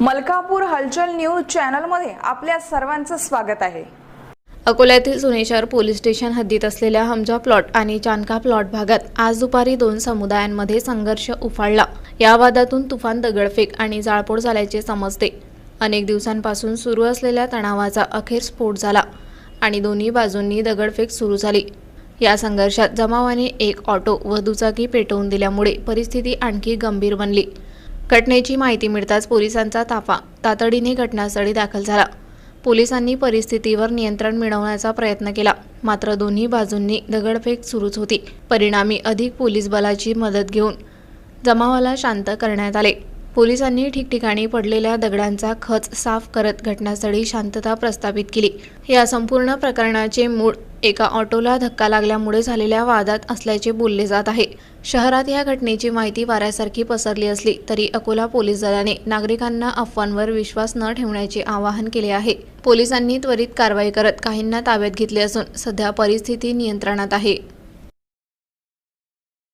मलकापूर हलचल न्यूज चॅनलमध्ये आपल्या सर्वांचं स्वागत आहे. अकोल्यातील सुनेश्वर पोलीस स्टेशन हद्दीत असलेल्या हमजा प्लॉट आणि चानका प्लॉट भागात आज दुपारी दोन समुदायांमध्ये संघर्ष उफाळला. या वादातून तुफान दगडफेक आणि जाळपोळ झाल्याचे समजते. अनेक दिवसांपासून सुरू असलेल्या तणावाचा अखेर स्फोट झाला आणि दोन्ही बाजूंनी दगडफेक सुरू झाली. या संघर्षात जमावाने एक ऑटो व दुचाकी पेटवून दिल्यामुळे परिस्थिती आणखी गंभीर बनली. घटनेची माहिती मिळताच पोलिसांचा ताफा. तातडीने घटनास्थळी दाखल झाला. पोलिसांनी परिस्थितीवर नियंत्रण मिळवण्याचा प्रयत्न केला. मात्र दोन्ही बाजूंनी दगडफेक सुरूच होती. परिणामी अधिक पोलीस बलाची मदत घेऊन जमावाला शांत करण्यात आले. पोलिसांनी ठिकठिकाणी पडलेल्या दगडांचा खच साफ करत घटनास्थळी शांतता प्रस्थापित केली. या संपूर्ण प्रकरणाचे मूळ एका ऑटोला धक्का लागल्यामुळे झालेल्या वादात असल्याचे बोलले जात आहे. शहरात या घटनेची माहिती वाऱ्यासारखी पसरली असली तरी अकोला पोलीस दलाने नागरिकांना अफवांवर विश्वास न ठेवण्याचे आवाहन केले आहे. पोलिसांनी त्वरित कारवाई करत काहींना ताब्यात घेतले असून सध्या परिस्थिती नियंत्रणात आहे.